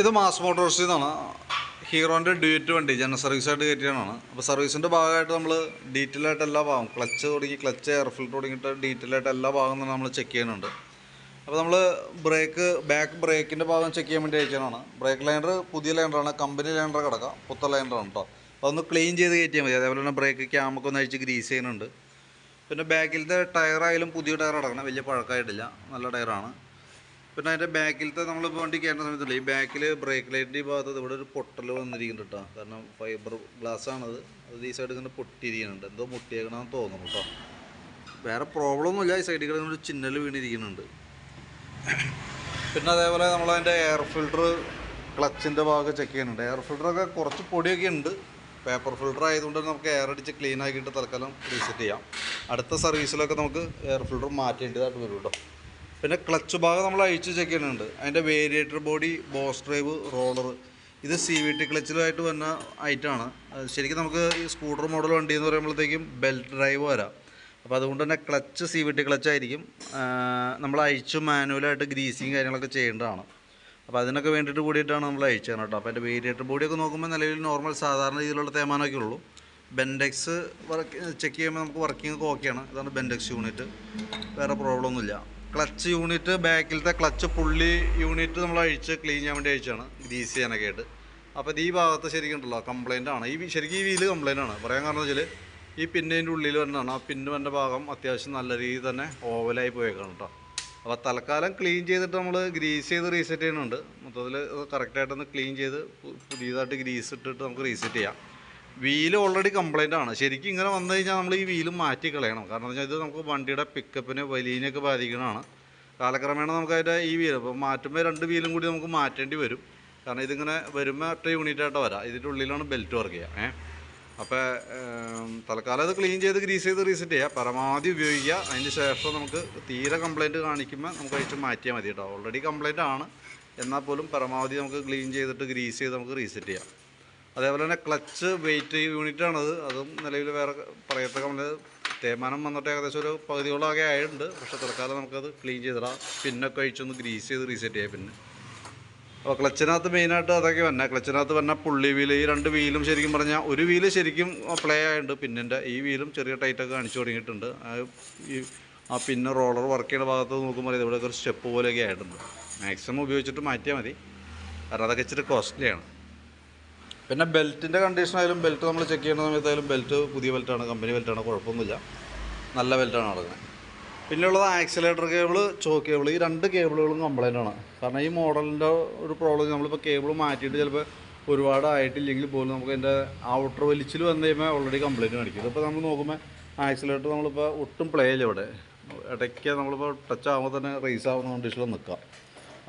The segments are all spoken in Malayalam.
ഇത് മാസ് മോട്ടോഴ്സിൽ നിന്നാണ് ഹീറോന്റെ ഡ്യൂറ്റ് വണ്ടി ജനറൽ സർവീസായിട്ട് കയറ്റിയതാണ്. അപ്പോൾ സർവീസിന്റെ ഭാഗമായിട്ട് നമ്മൾ ഡീറ്റെയിൽ ആയിട്ട് എല്ലാ ഭാഗം ക്ലച്ച് തുടങ്ങി ക്ലച്ച് എയർ ഫിൽറ്റർ തുടങ്ങിയിട്ട് ഡീറ്റെയിൽ ആയിട്ട് എല്ലാ ഭാഗം തന്നെ നമ്മൾ ചെക്ക് ചെയ്യുന്നുണ്ട്. അപ്പോൾ നമ്മൾ ബ്രേക്ക് ബാക്ക് ബ്രേക്കിന്റെ ഭാഗം ചെക്ക് ചെയ്യാൻ വേണ്ടി അയച്ചതാണ്. ബ്രേക്ക് ലൈനർ പുതിയ ലൈനറാണ്. കമ്പനി ലൈനർ കിടക്കാം പുത്ത ലൈനറാണ് കേട്ടോ അപ്പോൾ ഒന്ന് ക്ലീൻ ചെയ്ത് കയറ്റിയാൽ മതി. അതേപോലെ തന്നെ ബ്രേക്ക് ക്യാമൊക്കെ ഒന്ന് അഴിച്ച് ഗ്രീസ് ചെയ്യുന്നുണ്ട്. പിന്നെ ബാക്കിലത്തെ ടയറായാലും പുതിയ ടയർ അടക്കണം. വലിയ പഴക്കമായിട്ടില്ല. നല്ല ടയറാണ്. പിന്നെ അതിന്റെ ബാക്കിലത്തെ നമ്മൾ വണ്ടി കയറുന്ന സമയത്തില്ല ഈ ബാക്കിൽ ബ്രേക്ക് ലൈറ്റിന്റെ ഭാഗത്ത് ഇവിടെ ഒരു പൊട്ടൽ വന്നിരിക്കുന്നുണ്ട് കേട്ടോ കാരണം ഫൈബർ ഗ്ലാസ് ആണത്. അത് ഈ സൈഡിൽ ഇങ്ങനെ പൊട്ടിയിരിക്കുന്നുണ്ട്. എന്തോ മുട്ടിയേക്കണമെന്ന് തോന്നുന്നു കേട്ടോ വേറെ പ്രോബ്ലം ഒന്നുമില്ല. ഈ സൈഡിൽ കിടക്കുന്ന ഒരു ചിന്നൽ വീണിരിക്കുന്നുണ്ട്. പിന്നെ അതേപോലെ നമ്മളതിന്റെ എയർ ഫിൽട്ടർ ക്ലച്ചിന്റെ ഭാഗം ചെക്ക് ചെയ്യുന്നുണ്ട്. എയർ ഫിൽറ്ററൊക്കെ കുറച്ച് പൊടിയൊക്കെ ഉണ്ട്. പേപ്പർ ഫിൽട്ടർ ആയതുകൊണ്ട് നമുക്ക് എയർ അടിച്ച് ക്ലീൻ ആക്കിയിട്ട് തൽക്കാലം റീസെറ്റ് ചെയ്യാം. അടുത്ത സർവീസിലൊക്കെ നമുക്ക് എയർ ഫിൽട്ടർ മാറ്റേണ്ടതായിട്ട് വരും കേട്ടോ പിന്നെ ക്ലച്ച് ഭാഗം നമ്മൾ അഴിച്ച് ചെക്ക് ചെയ്യുന്നുണ്ട് അതിന്റെ variator body boss drive roller ഇത് സി വി ടി ക്ലച്ചിലുമായിട്ട് വന്ന ഐറ്റമാണ് ശരിക്കും നമുക്ക് ഈ സ്കൂട്ടർ മോഡൽ വണ്ടി എന്ന് പറയുമ്പോഴത്തേക്കും ബെൽറ്റ് ഡ്രൈവ് വരാം. അപ്പോൾ അതുകൊണ്ട് തന്നെ ക്ലച്ച് സി വി ടി ക്ലച്ചായിരിക്കും നമ്മൾ അഴിച്ച് മാനുവലായിട്ട് ഗ്രീസിങ് കാര്യങ്ങളൊക്കെ ചെയ്യേണ്ടതാണ്. അപ്പോൾ അതിനൊക്കെ വേണ്ടിയിട്ട് കൂടിയിട്ടാണ് നമ്മൾ അയച്ചത് കേട്ടോ. അപ്പോൾ അതിന്റെ വേരിയേറ്റർ ബോഡിയൊക്കെ നോക്കുമ്പോൾ നിലവിൽ നോർമൽ സാധാരണ രീതിയിലുള്ള തേമാനമൊക്കെ ഉള്ളൂ. ബെൻഡെക്സ് വർക്ക് ചെക്ക് ചെയ്യുമ്പോൾ നമുക്ക് വർക്കിംഗ് ഒക്കെ ഓക്കെയാണ് ഇതാണ് ബെൻഡെക്സ് യൂണിറ്റ് വേറെ പ്രോബ്ലം ഒന്നുമില്ല. ക്ലച്ച് യൂണിറ്റ് ബാക്കിലത്തെ ക്ലച്ച് പുള്ളി യൂണിറ്റ് നമ്മൾ അഴിച്ച് ക്ലീൻ ചെയ്യാൻ വേണ്ടി അഴിച്ചാണ് ഗ്രീസ് ചെയ്യാനൊക്കെ ആയിട്ട്. അപ്പോൾ ഇത് ഈ ഭാഗത്ത് ശരിക്കും ഉണ്ടല്ലോ കംപ്ലൈന്റ് ആണ്. ഈ ശരിക്കും ഈ വീൽ കംപ്ലൈന്റ് ആണ്. പറയാൻ കാരണം വെച്ചാൽ ഈ പിന്നിന്റെ ഉള്ളിൽ വരുന്നതാണ് ആ പിന്നുവന്റെ ഭാഗം അത്യാവശ്യം നല്ല രീതിയിൽ തന്നെ ഓവലായി പോയേക്കാണ് കേട്ടോ. അപ്പോൾ തൽക്കാലം ക്ലീൻ ചെയ്തിട്ട് നമ്മൾ ഗ്രീസ് ചെയ്ത് റീസെറ്റ് ചെയ്യുന്നുണ്ട്. മൊത്തത്തിൽ കറക്റ്റായിട്ടൊന്ന് ക്ലീൻ ചെയ്ത് പുതിയതായിട്ട് ഗ്രീസ് ഇട്ടിട്ട് നമുക്ക് റീസെറ്റ് ചെയ്യാം. വീൽ ഓൾറെഡി കംപ്ലൈന്റ് ആണ്. ശരിക്കും ഇങ്ങനെ വന്നു കഴിഞ്ഞാൽ നമ്മൾ ഈ വീലും മാറ്റി കളയണം. കാരണം വെച്ചാൽ ഇത് നമുക്ക് വണ്ടിയുടെ പിക്കപ്പിനെ വലിയതിനെയൊക്കെ ബാധിക്കുന്നതാണ് കാലക്രമേണ നമുക്ക് അതിന്റെ ഈ വീൽ അപ്പോൾ മാറ്റുമ്പോൾ രണ്ട് വീലും കൂടി നമുക്ക് മാറ്റേണ്ടി വരും. കാരണം ഇതിങ്ങനെ വരുമ്പോൾ ഒറ്റ യൂണിറ്റായിട്ട് വരാം. ഇതിന്റെ ഉള്ളിലാണ് ബെൽറ്റ് വർക്ക് ചെയ്യുക ഏഹ് അപ്പോൾ തൽക്കാലം അത് ക്ലീൻ ചെയ്ത് ഗ്രീസ് ചെയ്ത് റീസെറ്റ് ചെയ്യുക പരമാവധി ഉപയോഗിക്കുക. അതിന് ശേഷം നമുക്ക് തീരെ കംപ്ലൈന്റ് കാണിക്കുമ്പോൾ നമുക്ക് അഴിച്ച് മാറ്റിയാൽ മതി കേട്ടോ. ഓൾറെഡി കംപ്ലൈന്റ് ആണ്. എന്നാൽ പോലും പരമാവധി നമുക്ക് ക്ലീൻ ചെയ്തിട്ട് ഗ്രീസ് ചെയ്ത് നമുക്ക് റീസെറ്റ് ചെയ്യാം. അതേപോലെ തന്നെ ക്ലച്ച് വെയിറ്റ് യൂണിറ്റ് ആണത് അതും നിലവിൽ വേറെ പറയത്തക്ക നമ്മൾ തേമാനം വന്നിട്ട് ഏകദേശം ഒരു പകുതിയോളാകെ ആയിട്ടുണ്ട്. പക്ഷേ തൽക്കാലം നമുക്കത് ക്ലീൻ ചെയ്തിടാം. പിന്നൊക്കെ അഴിച്ചൊന്ന് ഗ്രീസ് ചെയ്ത് റീസെറ്റ് ചെയ്യാം പിന്നെ. അപ്പോൾ ക്ലച്ചിനകത്ത് മെയിനായിട്ട് അതൊക്കെ വന്നെ. ക്ലച്ചിനകത്ത് വന്ന പുള്ളി വീൽ. ഈ രണ്ട് വീലും ശരിക്കും പറഞ്ഞാൽ ഒരു വീൽ ശരിക്കും പ്ലേ ആയിട്ടുണ്ട് പിന്നിന്റെ ഈ വീലും ചെറിയ ടൈറ്റൊക്കെ കാണിച്ചു തുടങ്ങിയിട്ടുണ്ട്. ഈ ആ പിന്നെ റോളർ വർക്ക് ചെയ്യുന്ന ഭാഗത്ത് നോക്കുമ്പോൾ ഇവിടെ ഒരു സ്റ്റെപ്പ് പോലെയൊക്കെ ആയിട്ടുണ്ട്. മാക്സിമം ഉപയോഗിച്ചിട്ട് മാറ്റിയാൽ മതി. കാരണം അതൊക്കെ ഇച്ചിരി കോസ്റ്റ്ലിയാണ്. പിന്നെ ബെൽറ്റിന്റെ കണ്ടീഷൻ ആയാലും ബെൽറ്റ് നമ്മൾ ചെക്ക് ചെയ്യുന്ന സമയത്തായാലും ബെൽറ്റ് പുതിയ ബെൽറ്റാണ് കമ്പനി ബെൽറ്റാണ് കുഴപ്പമൊന്നുമില്ല. നല്ല ബെൽറ്റാണ് നടക്കുന്നത് പിന്നെയുള്ളത് ആക്സിലേറ്റർ കേബിൾ ചോക്ക് കേബിൾ ഈ രണ്ട് കേബിളുകളും കംപ്ലൈന്റ് ആണ്. കാരണം ഈ മോഡലിന്റെ ഒരു പ്രോബ്ലം നമ്മളിപ്പോൾ കേബിൾ മാറ്റിയിട്ട് ചിലപ്പോൾ ഒരുപാട് ആയിട്ടില്ലെങ്കിൽ പോലും നമുക്ക് അതിന്റെ ഔട്ടർ വലിച്ചിൽ വന്നു കഴിയുമ്പോൾ ഓൾറെഡി കംപ്ലൈന്റ് കാണിക്കും. ഇതിപ്പോൾ നമ്മൾ നോക്കുമ്പോൾ ആക്സിലേറ്റർ നമ്മളിപ്പോൾ ഒട്ടും പ്ലേ ഇല്ല ഇവിടെ. ഇടയ്ക്ക് നമ്മളിപ്പോൾ ടച്ച് ആകുമ്പോൾ തന്നെ റേസ് ആവുന്ന കണ്ടീഷനിൽ നിൽക്കാം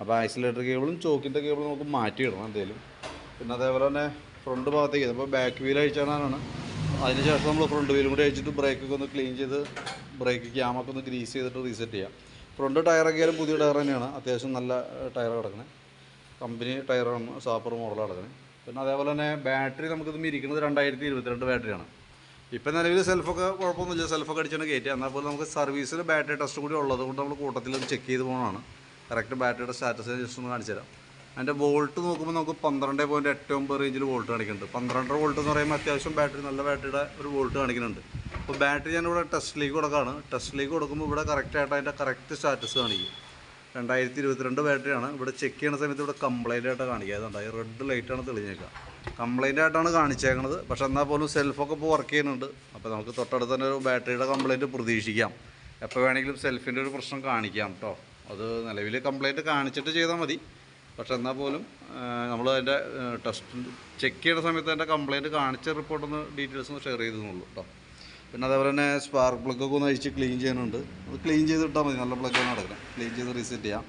അപ്പോൾ ആക്സിലേറ്റർ കേബിളും ചോക്കിന്റെ കേബിളും നമുക്ക് മാറ്റിയിടണം എന്തെങ്കിലും പിന്നെ അതേപോലെ തന്നെ ഫ്രണ്ട് ഭാഗത്തേക്ക് ഇപ്പോൾ ബാക്ക് വീൽ അഴിച്ചാണ് അതിന് ശേഷം നമ്മൾ ഫ്രണ്ട് വീലും കൂടി അഴിച്ചിട്ട് ബ്രേക്കൊക്കെ ഒന്ന് ക്ലീൻ ചെയ്ത് ബ്രേക്ക് ക്യാമൊക്കെ ഒന്ന് ഗ്രീസ് ചെയ്തിട്ട് റീസെറ്റ് ചെയ്യാം. ഫ്രണ്ട് ടയറൊക്കെ ആയാലും പുതിയ ടയർ തന്നെയാണ്. അത്യാവശ്യം നല്ല ടയർ കിടക്കുന്നത് കമ്പനി ടയറാണ് സാപ്പർ മോഡൽ കിടക്കുന്നത് പിന്നെ അതേപോലെ തന്നെ ബാറ്ററി നമുക്കിത് ഇരിക്കുന്നത് രണ്ടായിരത്തി ഇരുപത്തിരണ്ട് ബാറ്ററിയാണ് ഇപ്പം നിലവിൽ സെൽഫൊക്കെ കുഴപ്പമൊന്നുമില്ല. സെൽഫൊക്കെ അടിച്ചാണ് കയറ്റി എന്നാൽ പോലും നമുക്ക് സർവീസിൽ ബാറ്ററി ടെസ്റ്റ് കൂടി ഉള്ളത് കൊണ്ട് നമ്മൾ കൂട്ടത്തിൽ ചെക്ക് ചെയ്ത് പോകണമാണ് കറക്റ്റ് ബാറ്ററിയുടെ സ്റ്റാറ്റസ് ജസ്റ്റ് ഒന്ന് കാണിച്ചു തരാം അതിന്റെ വോൾട്ട് നോക്കുമ്പോൾ നമുക്ക് പന്ത്രണ്ട് പോയിന്റ് എട്ട് ഒമ്പത് റേഞ്ചിൽ വോൾട്ട് കാണിക്കുന്നുണ്ട്. പന്ത്രണ്ടര വോൾട്ട് എന്ന് പറയുമ്പോൾ അത്യാവശ്യം ബാറ്ററി നല്ല ബാറ്ററിയുടെ ഒരു വോൾട്ട് കാണിക്കുന്നുണ്ട്. അപ്പോൾ ബാറ്ററി ഞാനിവിടെ ടെസ്റ്റിലേക്ക് കൊടുക്കുകയാണ് ടെസ്റ്റിലേക്ക് കൊടുക്കുമ്പോൾ ഇവിടെ കറക്റ്റായിട്ട് അതിന്റെ കറക്റ്റ് സ്റ്റാറ്റസ് കാണിക്കും. രണ്ടായിരത്തി ഇരുപത്തിരണ്ട് ബാറ്ററിയാണ് ഇവിടെ ചെക്ക് ചെയ്യുന്ന സമയത്ത് ഇവിടെ കംപ്ലൈന്റ് ആയിട്ടാണ് കാണിക്കുക. അതുകൊണ്ട് ഈ റെഡ് ലൈറ്റാണ് തെളിഞ്ഞേക്കുക. കംപ്ലൈന്റ് ആയിട്ടാണ് കാണിച്ചേക്കണത്. പക്ഷെ എന്നാൽ പോലും സെൽഫൊക്കെ ഇപ്പോൾ വർക്ക് ചെയ്യുന്നുണ്ട്. അപ്പോൾ നമുക്ക് തൊട്ടടുത്ത് തന്നെ ഒരു ബാറ്ററിയുടെ കംപ്ലൈന്റ് പ്രതീക്ഷിക്കാം. എപ്പോൾ വേണമെങ്കിലും സെൽഫിന്റെ ഒരു പ്രശ്നം കാണിക്കാം കേട്ടോ അത് നിലവിൽ കംപ്ലൈന്റ് കാണിച്ചിട്ട് ചെയ്താൽ മതി. പക്ഷെ എന്നാൽ പോലും നമ്മൾ അതിന്റെ ടെസ്റ്റ് ചെക്ക് ചെയ്യുന്ന സമയത്ത് അതിന്റെ കംപ്ലയിന്റ് കാണിച്ച റിപ്പോർട്ടൊന്ന് ഡീറ്റെയിൽസ് ഒന്ന് ഷെയർ ചെയ്തെന്നുള്ളൂ കേട്ടോ പിന്നെ അതേപോലെ തന്നെ സ്പാർക്ക് പ്ലഗൊക്കെ ഒന്ന് അഴിച്ച് ക്ലീൻ ചെയ്യാനുണ്ട് അത് ക്ലീൻ ചെയ്ത് ഇട്ടാൽ മതി നല്ല പ്ലഗ് ആണ് നടക്കുന്നത് ക്ലീൻ ചെയ്ത് റീസെറ്റ് ചെയ്യാം.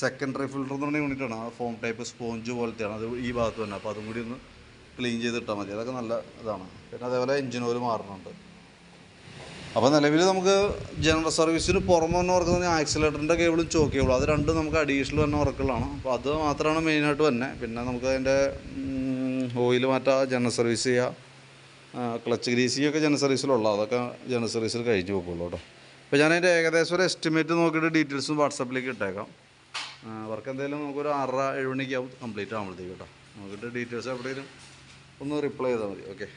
സെക്കൻഡറി ഫിൽറ്റർ എന്ന് പറഞ്ഞ യൂണിറ്റാണ് ആ ഫോം ടൈപ്പ് സ്പോഞ്ച് പോലത്തെയാണ്. അത് ഈ ഭാഗത്ത് തന്നെ. അപ്പോൾ അതും കൂടി ഒന്ന് ക്ലീൻ ചെയ്ത് ഇട്ടാൽ മതി. അതൊക്കെ നല്ല ഇതാണ്. പിന്നെ അതേപോലെ എഞ്ചിൻ മാറുന്നുണ്ട് അപ്പോൾ നിലവിൽ നമുക്ക് ജനറൽ സർവീസിന് പുറമെ തന്നെ വർക്കുന്നത് ആക്സിലേറ്ററിന്റെ കേബിളും ചോക്ക് കേബിളും അത് രണ്ടും നമുക്ക് അഡീഷണൽ തന്നെ വർക്കുകളാണ് അപ്പോൾ അത് മാത്രമാണ് മെയിനായിട്ട് തന്നെ പിന്നെ നമുക്ക് അതിന്റെ ഓയിൽ മാറ്റുക ജനറൽ സർവീസ് ചെയ്യുക ക്ലച്ച് ഗ്രീസിയൊക്കെ ജനറൽ സർവീസിലുള്ള അതൊക്കെ ജനറൽ സർവീസിൽ കഴിഞ്ഞ് പോകുള്ളൂ കേട്ടോ. അപ്പോൾ ഞാൻ അതിന്റെ ഏകദേശം ഒരു എസ്റ്റിമേറ്റ് നോക്കിയിട്ട് ഡീറ്റെയിൽസും വാട്സാപ്പിലേക്ക് ഇട്ടേക്കാം. വർക്ക് എന്തായാലും നമുക്കൊരു ആറര ഏഴ് മണിക്ക് ആവും കംപ്ലീറ്റ് ആകുമ്പോഴത്തേക്ക് കേട്ടോ. നോക്കിയിട്ട് ഡീറ്റെയിൽസ് എവിടെയെങ്കിലും ഒന്ന് റിപ്ലൈ ചെയ്താൽ മതി. ഓക്കെ